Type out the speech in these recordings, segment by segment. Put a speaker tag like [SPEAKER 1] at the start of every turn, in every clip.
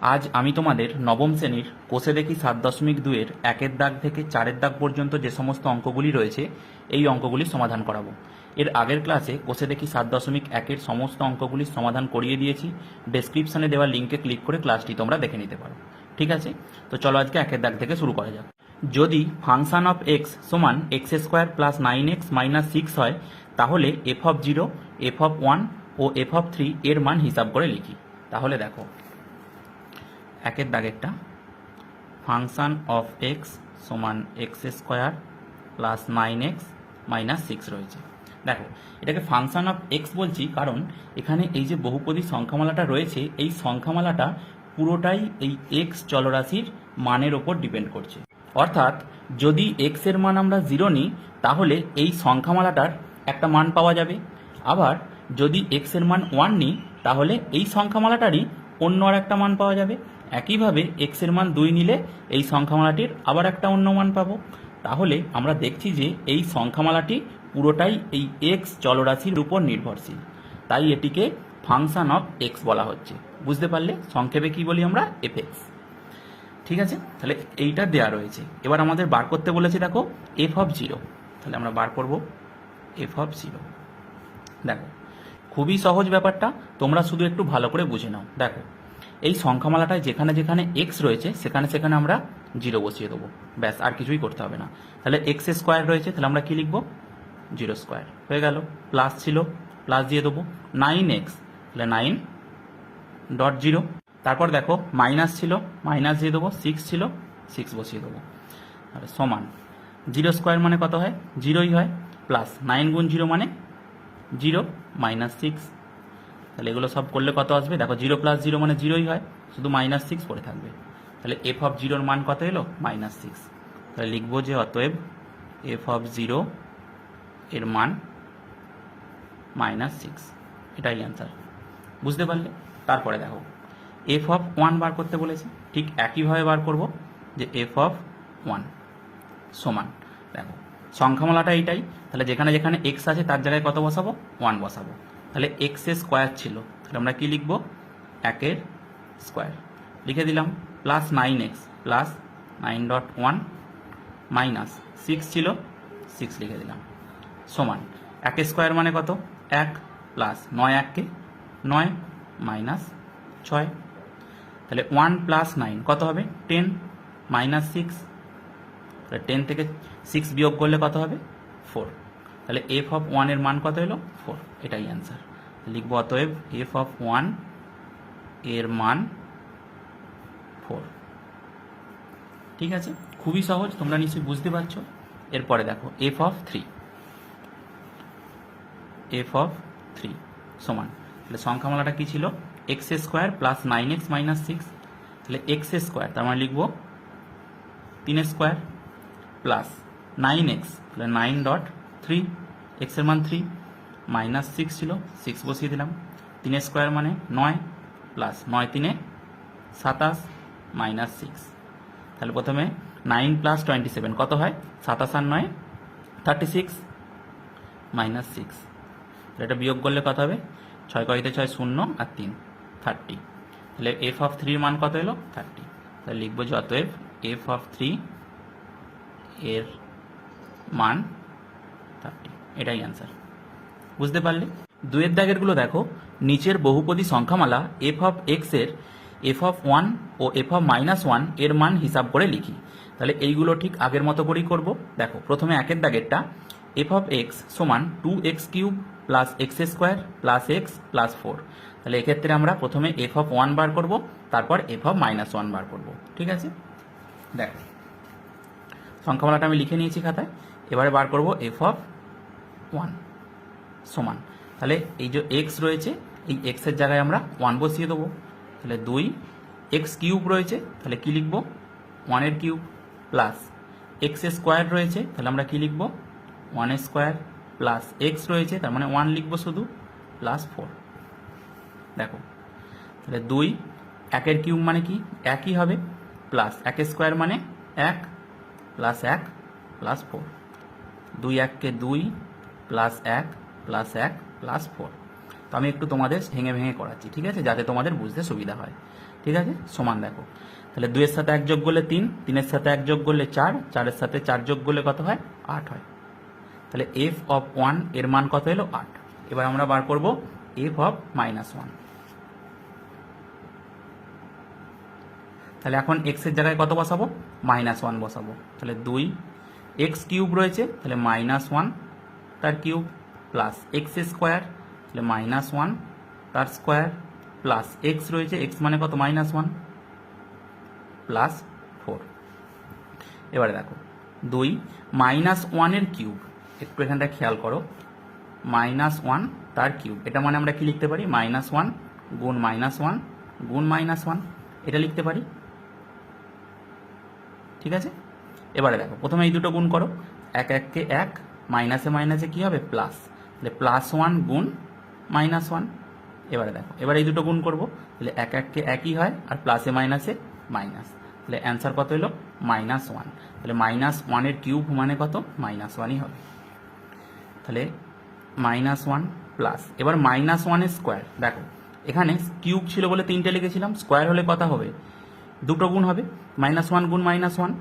[SPEAKER 1] আজ আমি তোমাদের নবম শ্রেণির কোষে দেখি সাত দশমিক দুইয়ের একের দাগ থেকে চারের দাগ পর্যন্ত যে সমস্ত অঙ্কগুলি রয়েছে, এই অঙ্কগুলি সমাধান করাবো। এর আগের ক্লাসে কোষে দেখি সাত দশমিক একের সমস্ত অঙ্কগুলি সমাধান করিয়ে দিয়েছি। ডেসক্রিপশনে দেওয়া লিঙ্কে ক্লিক করে ক্লাসটি তোমরা দেখে নিতে পারো। ঠিক আছে? তো চলো আজকে একের দাগ থেকে শুরু করা যাক। যদি ফাংশন অফ এক্স সমান x square plus nine x minus six হয়, তাহলে f of zero, f of one O F of three এর মান হিসাব করে লিখি। তাহলে দেখো একের দাগেরটা ফাংশন অফ এক্স সমান x square plus nine x minus six রয়েছে। দেখো, এটাকে ফাংশন অফ এক্স বলছি কারণ এখানে এই যে বহুপদী সংখ্যামালাটা রয়েছে, এই সংখ্যামালাটা পুরোটাই এই এক্স চলরাশির মানের ওপর ডিপেন্ড করছে। অর্থাৎ যদি এক্সের মান আমরা জিরো নিই, তাহলে এই সংখ্যামালাটার একটা মান পাওয়া যাবে। আবার যদি এক্সের মান ওয়ান নিই, তাহলে এই সংখ্যামালাটারই অন্য আর একটা মান পাওয়া যাবে। একইভাবে এক্সের মান দুই নিলে এই সংখ্যামালাটির আবার একটা অন্য মান পাবো। তাহলে আমরা দেখছি যে এই সংখ্যামালাটি পুরোটাই এই এক্স চলরাশির উপর নির্ভরশীল। তাই এটিকে ফাংশন অফ এক্স বলা হচ্ছে। বুঝতে পারলে সংক্ষেপে কি বলি আমরা? এফ এক্স ঠিক আছে? তাহলে এইটা দেয়া রয়েছে। এবার আমাদের বার করতে বলেছে দেখো এফ অফ জিরো তাহলে আমরা বার করব এফ অফ জিরো দেখো, খুবই সহজ ব্যাপারটা। তোমরা শুধু একটু ভালো করে বুঝে নাও। দেখো এই সংখ্যামালাটায় যেখানে যেখানে এক্স রয়েছে, সেখানে সেখানে আমরা জিরো বসিয়ে দেবো। ব্যাস, আর কিছুই করতে হবে না। তাহলে এক্স স্কোয়ার রয়েছে, তাহলে আমরা কি লিখব? জিরো স্কোয়ার হয়ে গেল। প্লাস ছিল প্লাস দিয়ে দেবো। নাইন এক্স তাহলে নাইন ডট জিরো তারপর দেখো মাইনাস ছিল মাইনাস দিয়ে দেবো। সিক্স ছিল সিক্স বসিয়ে দেবো। আর সমান। জিরো স্কোয়ার মানে কত হয়? জিরোই হয়। প্লাস নাইন গুণ জিরো মানে জিরো মাইনাস সিক্স তাহলে এগুলো সব করলে কত আসবে? দেখো জিরো প্লাস জিরো মানে জিরোই হয়, শুধু মাইনাস সিক্স পড়ে থাকবে। তাহলে এফ অফ জিরোর মান কত এলো? মাইনাস সিক্স তাহলে লিখব যে অতএব এফ অফ জিরো এর মান মাইনাস সিক্স এটাই অ্যান্সার বুঝতে পারলে? তারপরে দেখো এফ অফ ওয়ান বার করতে বলেছে। ঠিক একইভাবে বার করব যে এফ অফ ওয়ান সমান। দেখো, সংখ্যামালাটা এইটাই। তাহলে যেখানে যেখানে এক্স আছে, তার জায়গায় কত বসাবো? ওয়ান বসাবো। তাহলে এক্সের স্কোয়ার ছিল। তাহলে আমরা কি লিখব? একের স্কোয়ার লিখে দিলাম plus nine x plus nine dot one minus six ছিল সিক্স লিখে দিলাম। সমান এক স্কোয়ার মানে কত? এক প্লাস নয় এককে, নয় মাইনাস ছয়। তাহলে ওয়ান প্লাস নাইন কত হবে? টেন মাইনাস সিক্স তাহলে টেন থেকে সিক্স বিয়োগ করলে কত হবে? ফোর তাহলে এফ অফ ওয়ানের মান কত এলো ফোর এটাই অ্যান্সার লিখব অতএব এফ অফ ওয়ানের মান ফোর ঠিক আছে? খুবই সহজ, তোমরা নিশ্চয়ই বুঝতে পারছ। এরপরে দেখো f of three f of three সমান। তাহলে সংখ্যামালাটা কি ছিল? X square plus nine x minus six তাহলে এক্স স্কোয়ার তার মানে লিখব তিন স্কোয়ার প্লাস নাইন এক্স তাহলে নাইন ডট থ্রি এক্সের মান থ্রি মাইনাস সিক্স ছিল সিক্স বসিয়ে দিলাম। তিন স্কোয়ার মানে নয় প্লাস নয় তিনে সাতাশ মাইনাস সিক্স তাহলে প্রথমে নাইন প্লাস টোয়েন্টি সেভেন কত হয়? সাতাশ আর নয় থার্টি সিক্স মাইনাস সিক্স এটা বিয়োগ করলে কত হবে? ছয় কয়তে ছয় শূন্য আর তিন থার্টি তাহলে এফ অফ থ্রির মান কত এলো? থার্টি তাহলে লিখব যে অতএব এফ অফ থ্রি এর মান এটাই অ্যান্সার বুঝতে পারলে? দুয়ের দাগেরগুলো দেখো। নিচের বহুপদী সংখ্যামালা এফ অফ এক্সের এফ অফ ওয়ান ও এফ অফ মাইনাস ওয়ানের মান হিসাব করে লিখি। তাহলে এইগুলো ঠিক আগের মতো করেই করব। দেখো, প্রথমে একের দাগেরটা এফ অফ এক্স সমান two x cube plus x square plus x plus four তাহলে এক্ষেত্রে আমরা প্রথমে এফ অফ ওয়ান বার করব, তারপর এফ অফ মাইনাস ওয়ান বার করব। ঠিক আছে? দেখো, সংখ্যামালাটা আমি লিখে নিয়েছি খাতায়। এবারে বার করব এফ অফ ওয়ান সমান। তাহলে এই যে এক্স রয়েছে, এই এক্সের জায়গায় আমরা ওয়ান বসিয়ে দেবো। তাহলে দুই এক্স কিউব রয়েছে, তাহলে কি লিখব? ওয়ানের কিউব প্লাস এক্স স্কোয়ার রয়েছে, তাহলে আমরা কি লিখব? ওয়ান স্কোয়ার প্লাস এক্স রয়েছে, তার মানে ওয়ান লিখব শুধু প্লাস ফোর দেখো, তাহলে দুই একের কিউব মানে কি? একই হবে প্লাস এক স্কোয়ার মানে এক প্লাস এক প্লাস ফোর দুই এককে দুই প্লাস এক প্লাস এক প্লাস ফোর তো আমি একটু তোমাদের ভেঙে ভেঙে করাচ্ছি, ঠিক আছে? যাতে তোমাদের বুঝতে সুবিধা হয়, ঠিক আছে? সমান দেখো। তাহলে দুইয়ের সাথে এক যোগ করলে তিন, তিনের সাথে এক যোগ করলে চার, চারের সাথে চার যোগ করলে কত হয়? আট হয়। তাহলে এফ অফ ওয়ানের মান কত এলো? আট। এবার আমরা বার করব এফ অফ মাইনাস ওয়ান তাহলে এখন এক্সের জায়গায় কত বসাবো? মাইনাস ওয়ান বসাবো। তাহলে দুই। এক্স কিউব রয়েছে, তাহলে মাইনাস ওয়ান তার কিউব প্লাস এক্স স্কোয়ার তাহলে মাইনাস ওয়ান তার স্কোয়ার প্লাস এক্স রয়েছে এক্স মানে কত? মাইনাস ওয়ান প্লাস ফোর এবারে দেখো, দুই মাইনাস ওয়ানের কিউব, একটু এখানটা খেয়াল করো মাইনাস ওয়ান তার কিউব, এটা মানে আমরা কি লিখতে পারি? মাইনাস ওয়ান গুণ মাইনাস ওয়ান গুণ মাইনাস ওয়ান এটা লিখতে পারি? ঠিক আছে? এবারে দেখো, প্রথমে এই দুটো গুণ করো, এক, এককে এক মাইনাসে মাইনাসে কি হবে? প্লাস তাহলে প্লাস ওয়ান গুণ মাইনাস ওয়ান এবারে দেখো, এবার এই দুটো গুণ করব। তাহলে এক এককে একই হয়, আর প্লাসে মাইনাসে মাইনাস তাহলে অ্যান্সার কত হলো মাইনাস ওয়ান তাহলে মাইনাস ওয়ানের কিউব মানে কত? মাইনাস ওয়ানই হবে। তাহলে মাইনাস ওয়ান প্লাস এবার মাইনাস ওয়ানের স্কোয়ার দেখো, এখানে কিউব ছিল বলে তিনটে লিখেছিলাম। স্কোয়ার হলে কথা হবে। দুটো গুণ হবে। মাইনাস ওয়ান গুণ মাইনাস ওয়ান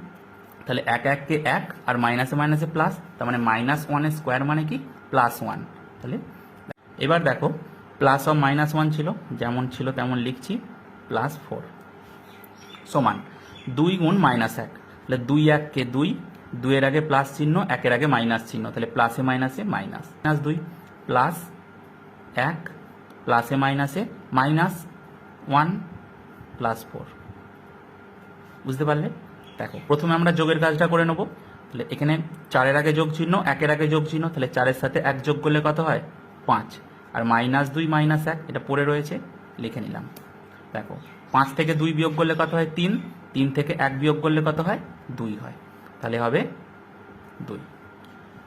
[SPEAKER 1] তাহলে এক এককে এক আর মাইনাসে মাইনাসে প্লাস তার মানে মাইনাস ওয়ানের স্কোয়ার মানে কি? প্লাস ওয়ান তাহলে এবার দেখো প্লাস অফ মাইনাস ওয়ান ছিল, যেমন ছিল তেমন লিখছি প্লাস ফোর সমান দুই গুণ মাইনাস এক। তাহলে দুই এককে দুই, দুইয়ের আগে প্লাস চিহ্ন, একের আগে মাইনাস চিহ্ন। তাহলে প্লাসে মাইনাসে মাইনাস মাইনাস দুই প্লাস এক প্লাসে মাইনাসে মাইনাস ওয়ান প্লাস ফোর বুঝতে পারলে? দেখো, প্রথমে আমরা যোগের কাজটা করে নেব। তাহলে এখানে চারের আগে যোগ চিহ্ন, একের আগে যোগ চিহ্ন, তাহলে চারের সাথে এক যোগ করলে কত হয়? পাঁচ। আর মাইনাস দুই, মাইনাস এক, এটা পড়ে রয়েছে, লিখে নিলাম। দেখো, পাঁচ থেকে দুই বিয়োগ করলে কত হয়? তিন। তিন থেকে এক বিয়োগ করলে কত হয়? দুই হয়। তাহলে হবে দুই।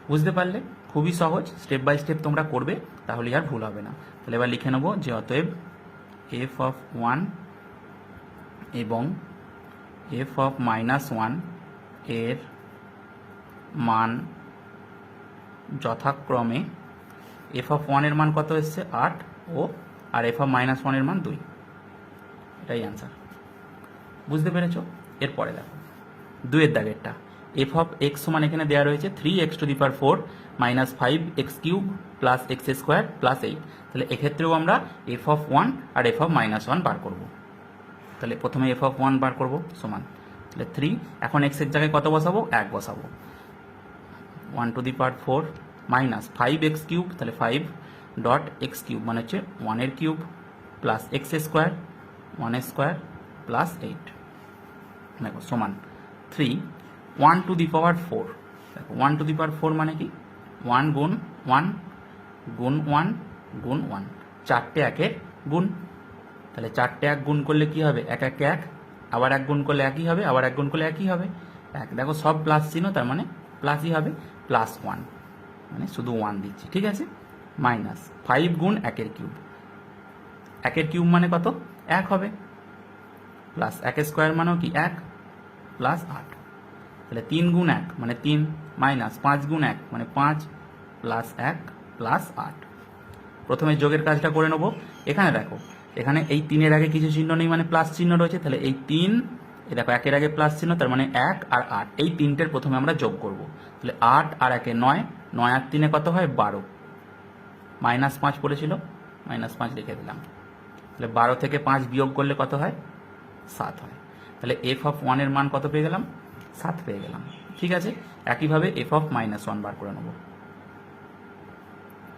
[SPEAKER 1] বুঝতে পারলে? খুবই সহজ স্টেপ বাই স্টেপ তোমরা করবে, তাহলে আর ভুল হবে না। তাহলে এবার লিখে নেব যে অতএব এফ অফ ওয়ান এবং এফ অফ মাইনাস ওয়ানের মান যথাক্রমে এফ অফ ওয়ানের মান কত এসছে? আট। ও, আর এফ অফ মাইনাস ওয়ানের মান দুই। এটাই অ্যান্সার বুঝতে পেরেছ? এরপরে দেখো। দুয়ের দাগেরটা। এফ অফ এক্স সমান এখানে দেওয়া রয়েছে three x to the power four minus five x cube plus x square plus eight তাহলে এক্ষেত্রেও আমরা এফ অফ ওয়ান আর এফ অফ মাইনাস ওয়ান বার করব। তাহলে প্রথমে এফ অফ ওয়ান বার করব, সমান। তাহলে থ্রি এখন এক্সের জায়গায় কত বসাবো? এক বসাবো। One to the power four minus five x cube তাহলে ফাইভ ডট এক্স কিউব মানে হচ্ছে ওয়ানের cube plus x square one square plus eight দেখো, সমান। Three one to the power four দেখো one to the power four মানে কি? One গুণ ওয়ান গুণ ওয়ান গুণ ওয়ান চারটে একের গুণ তাহলে চারটে এক গুণ করলে কি হবে? এক এক এক, আবার এক গুণ করলে একই হবে, আবার এক গুণ করলে একই হবে। এক, দেখো সব প্লাস চিহ্ন, তার মানে প্লাসই হবে প্লাস ওয়ান মানে শুধু ওয়ান দিচ্ছি, ঠিক আছে? মাইনাস ফাইভ গুণ একের কিউব একের কিউব মানে কত? এক হবে। প্লাস এক স্কোয়ার মানেও কি? এক প্লাস আট, তাহলে তিন গুণ এক মানে তিন মাইনাস পাঁচ গুণ এক মানে পাঁচ প্লাস এক প্লাস আট। প্রথমে যোগের কাজটা করে নেব। এখানে দেখো এখানে এই তিনের আগে কিছু চিহ্ন নেই মানে প্লাস চিহ্ন রয়েছে, তাহলে এই তিন, এই দেখো একের আগে প্লাস চিহ্ন, তার মানে এক আর আট। এই তিনটের প্রথমে আমরা যোগ করব। তাহলে আট আর একে নয় নয় আর তিনে কত হয়? বারো। মাইনাস পাঁচ পড়েছিল মাইনাস পাঁচ লিখে দিলাম। তাহলে বারো থেকে পাঁচ বিয়োগ করলে কত হয়? সাত হয়। তাহলে এফ অফ ওয়ানের মান কত পেয়ে গেলাম? সাত পেয়ে গেলাম। ঠিক আছে? একইভাবে এফ অফ মাইনাস ওয়ান বার করে নেব।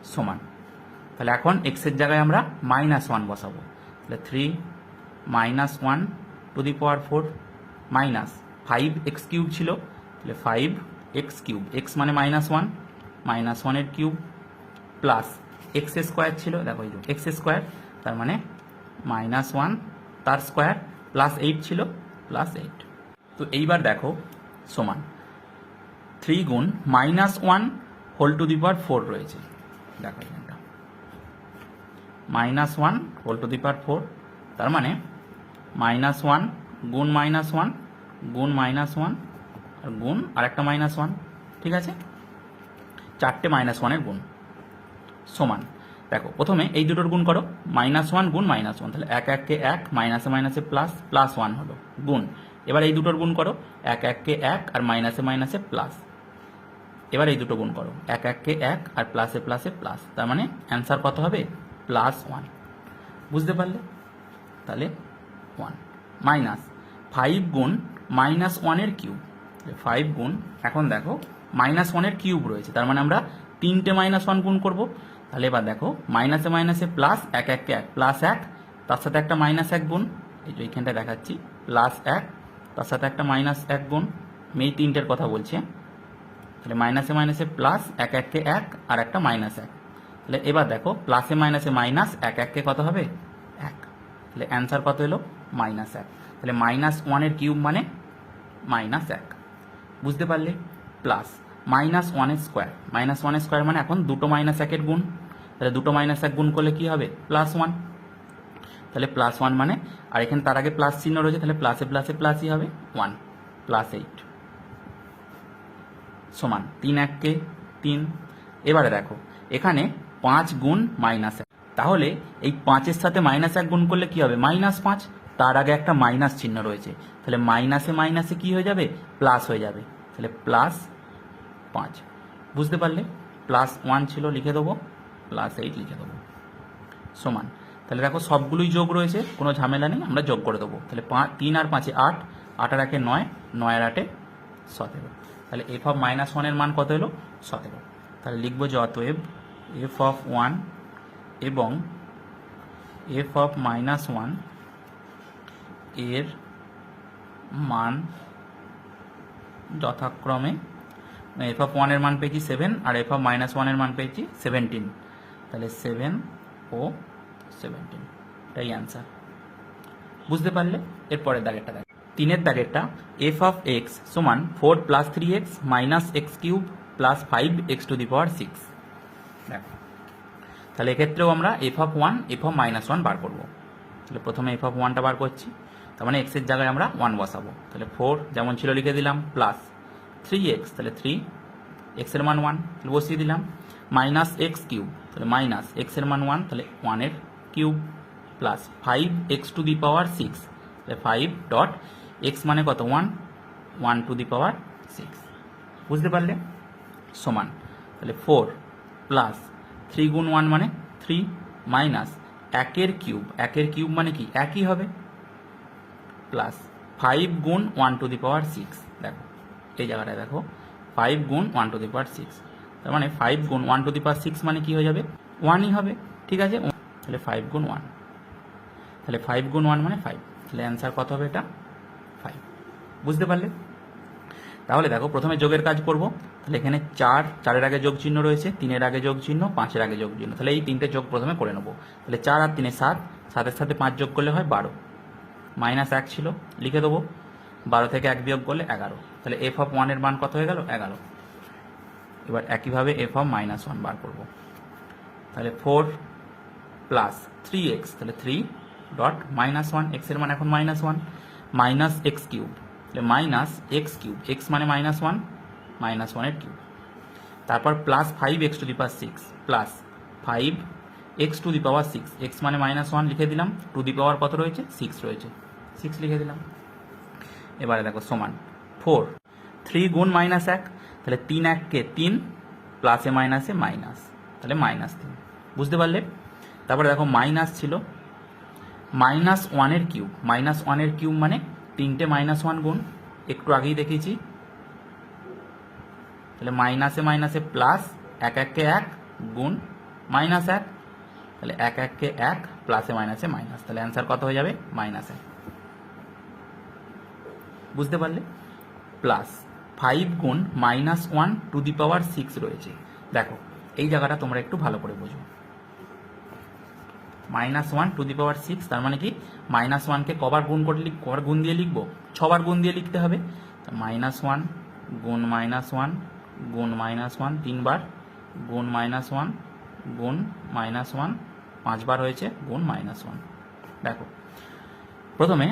[SPEAKER 1] সমান। তাহলে এখন এক্সের জায়গায় আমরা মাইনাস ওয়ান বসাবো। তাহলে three minus one to the power four minus five x cube ছিল। তাহলে ফাইভ এক্স কিউব এক্স মানে মাইনাস ওয়ান মাইনাস ওয়ানের কিউব প্লাস এক্স স্কোয়ার ছিল। দেখো এই এক্স স্কোয়ার তার মানে মাইনাস ওয়ান তার স্কোয়ার প্লাস এইট ছিল প্লাস এইট তো এইবার দেখো, সমান। থ্রি গুণ minus one whole to the power four রয়েছে। দেখো minus one whole to the power four তার মানে মাইনাস ওয়ান গুণ মাইনাস ওয়ান গুণ মাইনাস ওয়ান আর গুণ আরেকটা মাইনাস ওয়ান ঠিক আছে? চারটে মাইনাস ওয়ানের গুণ সমান। দেখো, প্রথমে এই দুটোর গুণ করো মাইনাস ওয়ান গুণ মাইনাস ওয়ান তাহলে এক, এককে এক মাইনাসে মাইনাসে প্লাস প্লাস ওয়ান হলো, গুণ। এবার এই দুটোর গুণ করো, এক, এককে এক, আর মাইনাসে মাইনাসে প্লাস এবার এই দুটো গুণ করো, এক, এককে এক, আর প্লাসে প্লাসে প্লাস তার মানে অ্যান্সার কত হবে? প্লাস ওয়ান বুঝতে পারলে? তাহলে ওয়ান মাইনাস ফাইভ গুণ মাইনাস ওয়ানের কিউব ফাইভ গুণ, এখন দেখো মাইনাস ওয়ানের কিউব রয়েছে। তার মানে আমরা তিনটে মাইনাস ওয়ান গুণ করব। তাহলে এবার দেখো মাইনাসে মাইনাসে প্লাস এক এককে এক প্লাস এক, তার সাথে একটা মাইনাস এক গুণ। এই যে এইখানটা দেখাচ্ছি প্লাস এক, তার সাথে একটা মাইনাস এক গুণ। এই তিনটের কথা বলছি। তাহলে মাইনাসে মাইনাসে প্লাস এক এককে এক, আর একটা মাইনাস এক। তাহলে এবার দেখো প্লাসে মাইনাসে মাইনাস এক এককে কত হবে? এক। তাহলে অ্যান্সার কত এলো? মাইনাস এক। তাহলে মাইনাস ওয়ানের কিউব মানে মাইনাস এক। বুঝতে পারলে? প্লাস মাইনাস ওয়ানের স্কোয়ার মাইনাস ওয়ানের স্কোয়ার মানে এখন দুটো মাইনাস একের গুণ। তাহলে দুটো মাইনাস এক গুণ করলে কি হবে? প্লাস ওয়ান তাহলে প্লাস ওয়ান মানে আর এখানে তার আগে প্লাস চিহ্ন রয়েছে, তাহলে প্লাসে প্লাসে প্লাসই হবে ওয়ান প্লাস এইট সমান তিন এককে তিন। এবারে দেখো, এখানে পাঁচ গুণ মাইনাস এক। তাহলে এই পাঁচের সাথে মাইনাস এক গুণ করলে কি হবে? মাইনাস পাঁচ। তার আগে একটা মাইনাস চিহ্ন রয়েছে। তাহলে মাইনাসে মাইনাসে কি হয়ে যাবে? প্লাস হয়ে যাবে। তাহলে প্লাস পাঁচ। বুঝতে পারলে? প্লাস ওয়ান ছিল, লিখে দেবো। প্লাস এইট লিখে দেবো। সমান। তাহলে দেখো সবগুলোই যোগ রয়েছে, কোনো ঝামেলা নেই, আমরা যোগ করে দেবো। তাহলে পাঁচ তিন আর পাঁচে আট আট আর একে নয় নয় আর আটে সতেরো। তাহলে এফ অফ মাইনাস ওয়ানের মান কত এলো? সতেরো। তাহলে লিখব যে অতএব এফ অফ ওয়ান এবং এফ অফ মাইনাস ওয়ানের মান যথাক্রমে এফ অফ ওয়ানের মান পেয়েছি সেভেন আর এফ অফ মাইনাস ওয়ানের মান পেয়েছি সেভেন্টিন তাহলে সেভেন ও সেভেন্টিন এটাই অ্যান্সার বুঝতে পারলে? এরপরের দাগেরটা দেখ। তিনের দাগেরটা এফ অফ এক্স সমান four plus three x minus x cube plus five x to the power six তাহলে এক্ষেত্রেও আমরা f of one f of minus one বার করব। তাহলে প্রথমে এফ অফ ওয়ানটা বার করছি। তার মানে এক্সের জায়গায় আমরা ওয়ান বসাবো। তাহলে ফোর যেমন ছিল লিখে দিলাম প্লাস থ্রি এক্স তাহলে থ্রি এক্সের মান ওয়ান তাহলে বসিয়ে দিলাম। মাইনাস এক্স কিউব তাহলে মাইনাস এক্সের মান ওয়ান তাহলে ওয়ানের cube plus five x to the power six তাহলে ফাইভ ডট এক্স মানে কত? One one to the power six বুঝতে পারলে? সমান। তাহলে ফোর প্লাস থ্রি গুণ ওয়ান মানে থ্রি মাইনাস একের কিউব। একের কিউব মানে কি? একই হবে। প্লাস ফাইভ গুণ one to the power six. দেখো, এই জায়গাটায় দেখো, ফাইভ গুণ one to the power six. তার মানে ফাইভ গুণ one to the power six মানে কি হয়ে যাবে? ওয়ানই হবে। ঠিক আছে? তাহলে ফাইভ গুণ ওয়ান। তাহলে ফাইভ গুণ ওয়ান মানে ফাইভ। তাহলে অ্যান্সার কত হবে এটা? ফাইভ। বুঝতে পারলে? তাহলে দেখো, প্রথমে যোগের কাজ করব। তাহলে এখানে চার, চারের আগে যোগ চিহ্ন রয়েছে, তিনের আগে যোগ চিহ্ন পাঁচের আগে যোগ চিহ্ন তাহলে এই তিনটে যোগ প্রথমে করে নেব। তাহলে চার আর তিনে সাত, সাতের সাথে পাঁচ যোগ করলে হয় বারো। মাইনাস এক ছিল, লিখে দেবো। বারো থেকে এক বিয়োগ করলে এগারো। তাহলে এফ অফ ওয়ানের মান কত হয়ে গেল? এগারো। এবার একইভাবে এফ অফ মাইনাস ওয়ান বার করব। তাহলে ফোর প্লাস থ্রি এক্স তাহলে থ্রি ডট মাইনাস ওয়ান এক্সের মান এখন minus one minus x cube তাহলে মাইনাস এক্স কিউব এক্স মানে মাইনাস ওয়ান মাইনাস ওয়ানের কিউব তারপর plus five x to the power six plus five x to the power six x মানে minus one লিখে দিলাম টু দি পাওয়ার কত রয়েছে? Six রয়েছে। সিক্স লিখে দিলাম। এবারে দেখো সমান ফোর থ্রি গুণ মাইনাস এক, তাহলে তিন এককে তিন প্লাসে মাইনাসে মাইনাস তাহলে মাইনাস তিন। বুঝতে পারলে? তারপরে দেখো মাইনাস ছিল মাইনাস ওয়ানের কিউব মাইনাস ওয়ানের কিউব মানে তিনটে মাইনাস ওয়ান গুণ, একটু আগেই দেখিয়েছি তাহলে মাইনাসে মাইনাসে প্লাস এক এককে এক গুণ মাইনাস এক। তাহলে এক এককে এক প্লাসে মাইনাসে মাইনাস তাহলে অ্যান্সার কত হয়ে যাবে? মাইনাস এক। বুঝতে পারলে? প্লাস ফাইভ গুণ minus one to the power six রয়েছে। দেখো, এই জায়গাটা তোমরা একটু ভালো করে বোঝো। Minus one to the power six তার মানে কি? মাইনাস ওয়ানকে কবার গুণ করে লিখ কবার গুণ দিয়ে লিখব? ছবার গুণ দিয়ে লিখতে হবে। মাইনাস ওয়ান গুণ মাইনাস ওয়ান গুণ মাইনাস ওয়ান তিনবার। গুণ মাইনাস ওয়ান গুণ মাইনাস ওয়ান পাঁচবার হয়েছে, গুণ মাইনাস ওয়ান দেখো, প্রথমে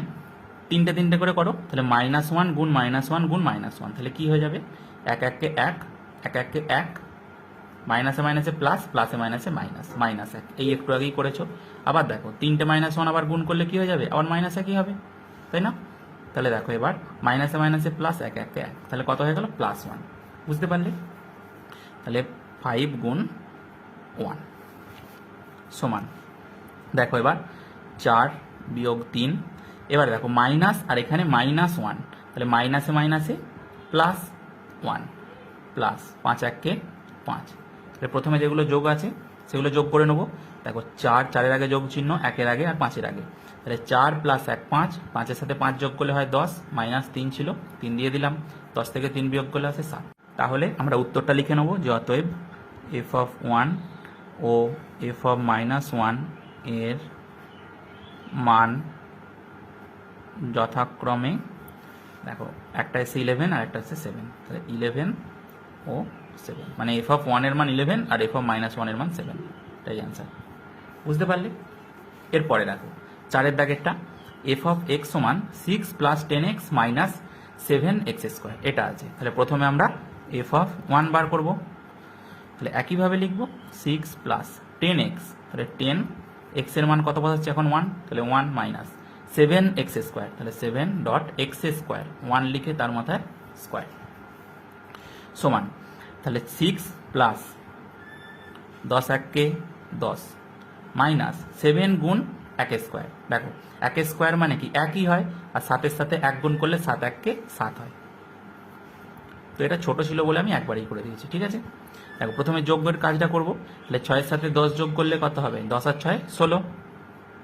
[SPEAKER 1] তিনটে তিনটে করে করো, তাহলে মাইনাস ওয়ান গুণ মাইনাস ওয়ান গুণ মাইনাস ওয়ান তাহলে কি হয়ে যাবে? এক এককে এক এক এককে এক মাইনাসে মাইনাসে প্লাস প্লাসে মাইনাসে মাইনাস মাইনাস এক। এই একটু আগেই করেছ। আবার দেখো, তিনটে মাইনাস ওয়ান আবার গুণ করলে কি হয়ে যাবে? আবার মাইনাস একই হবে? তাই না? তাহলে দেখো এবার মাইনাসে মাইনাসে প্লাস এক একে এক। তাহলে কত হয়ে গেল? প্লাস ওয়ান বুঝতে পারলে? তাহলে ফাইভ গুণ ওয়ান সমান। দেখো এবার চার বিয়োগ তিন, এবার দেখো মাইনাস আর এখানে মাইনাস ওয়ান তাহলে মাইনাসে মাইনাসে প্লাস ওয়ান প্লাস পাঁচ এককে পাঁচ। তাহলে প্রথমে যেগুলো যোগ আছে, সেগুলো যোগ করে নেব। দেখো চার, চারের আগে যোগ চিহ্ন, একের আগে আর পাঁচের আগে। তাহলে চার প্লাস এক, পাঁচ, পাঁচের সাথে পাঁচ যোগ করলে হয় দশ মাইনাস তিন ছিল, তিন দিয়ে দিলাম, দশ থেকে তিন বিয়োগ করলে আসে সাত। তাহলে আমরা উত্তরটা লিখে নেব যে অতএব এফ অফ ওয়ান ও এফ অফ মাইনাস ওয়ানের মান যথাক্রমে, দেখো, একটা এসে ইলেভেন আর একটা হচ্ছে সেভেন তাহলে ইলেভেন ও সেভেন মানে এফ অফ ওয়ানের মান ইলেভেন আর এফ অফ মাইনাস ওয়ানের মান সেভেন এটাই অ্যান্সার বুঝতে পারলে? এরপরে দেখো, চারের দাগেরটা এফ অফ এক্স সমান six plus ten x minus seven x square এটা আছে। তাহলে প্রথমে আমরা এফ অফ ওয়ান বার করব। তাহলে একইভাবে লিখব সিক্স প্লাস টেন এক্স তাহলে টেন এক্সের মান কত বোঝাচ্ছে এখন ওয়ান তাহলে one minus seven x square তাহলে seven dot x square one লিখে তার মাথায় স্কোয়ার সমান। তাহলে সিক্স প্লাস দশ এককে দশ মাইনাস সেভেন গুণ এক স্কোয়ার দেখো, এক স্কোয়ার মানে কি? একই হয়, আর সাতের সাথে এক গুণ করলে সাত এককে সাত হয়। তো এটা ছোট ছিল বলে আমি একবারই করে দিয়েছি, ঠিক আছে? দেখো, প্রথমে যোগের কাজটা করব, তাহলে ছয়ের সাথে দশ যোগ করলে কত হবে? দশ আর ছয়, ষোলো,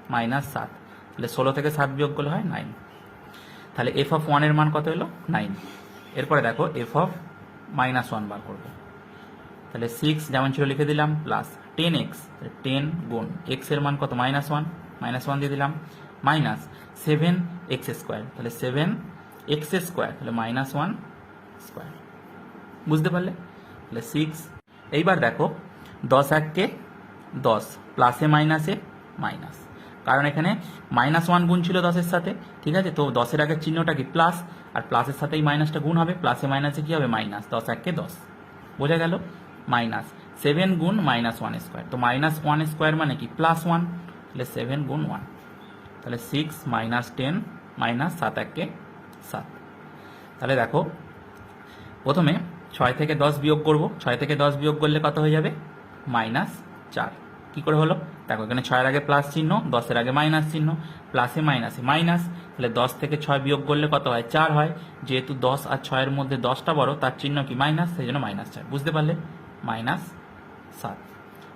[SPEAKER 1] মাইনাস সাত। তাহলে ষোলো থেকে সাত বিয়োগ করলে হয় নাইন। তাহলে এফ অফ ওয়ানের মান কত হলো নাইন। এরপরে দেখো এফ অফ মাইনাস ওয়ান বার করব। তাহলে সিক্স যেমন ছিল লিখে দিলাম প্লাস টেন এক্স টেন গুণ এক্সের মান কত? মাইনাস ওয়ান মাইনাস ওয়ান দিয়ে দিলাম মাইনাস সেভেন এক্স স্কোয়ার তাহলে সেভেন এক্স স্কোয়ার তাহলে মাইনাস ওয়ান স্কোয়ার বুঝতে পারলে? তাহলে সিক্স এইবার দেখো, দশ এককে দশ প্লাসে মাইনাসে মাইনাস কারণ এখানে মাইনাস ওয়ান গুণ ছিল দশের সাথে, ঠিক আছে? তো দশের আগের চিহ্নটা কি প্লাস আর প্লাসের সাথে এই মাইনাসটা গুণ হবে প্লাসে মাইনাসে কি হবে? মাইনাস দশ এককে দশ। বোঝা গেল? মাইনাস সেভেন গুণ মাইনাস ওয়ান স্কোয়ার তো মাইনাস ওয়ান স্কোয়ার মানে কি? প্লাস ওয়ান তাহলে সেভেন গুণ ওয়ান তাহলে সিক্স মাইনাস টেন মাইনাস সাত এককে সাত। তাহলে দেখো, প্রথমে ছয় থেকে দশ বিয়োগ করব। ছয় থেকে দশ বিয়োগ করলে কত হয়ে যাবে? মাইনাস চার। কী করে হলো? দেখো, এখানে ছয়ের আগে প্লাস চিহ্ন, দশের আগে মাইনাস চিহ্ন প্লাসে মাইনাসে মাইনাস তাহলে দশ থেকে ছয় বিয়োগ করলে কত হয়? চার হয়। যেহেতু দশ আর ছয়ের মধ্যে দশটা বড়, তার চিহ্ন কি? মাইনাস সেই জন্য মাইনাস চার। বুঝতে পারলে? মাইনাস সাত।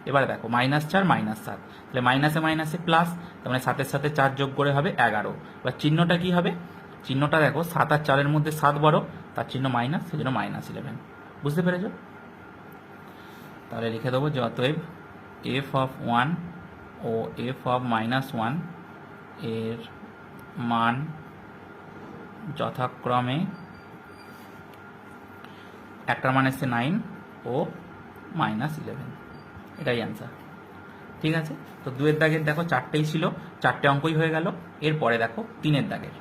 [SPEAKER 1] এবারে দেখো মাইনাস চার মাইনাস সাত। তাহলে মাইনাসে মাইনাসে প্লাস তার মানে সাতের সাথে চার যোগ করে হবে এগারো। এবার চিহ্নটা কি হবে? চিহ্নটা দেখো, সাত আর চারের মধ্যে সাত বড় তার চিহ্ন মাইনাস, সেই জন্য মাইনাস ইলেভেন বুঝতে পেরেছ? তাহলে লিখে দেবো যে অতএব এফ অফ ওয়ান ও এফ অফ মাইনাস ওয়ানের মান যথাক্রমে একটার মান এসছে নাইন ও মাইনাস ইলেভেন এটাই অ্যান্সার ঠিক আছে? তো দুয়ের দাগের দেখো, চারটেই ছিল, চারটে অঙ্কই হয়ে গেল। এরপরে দেখো, তিনের দাগের।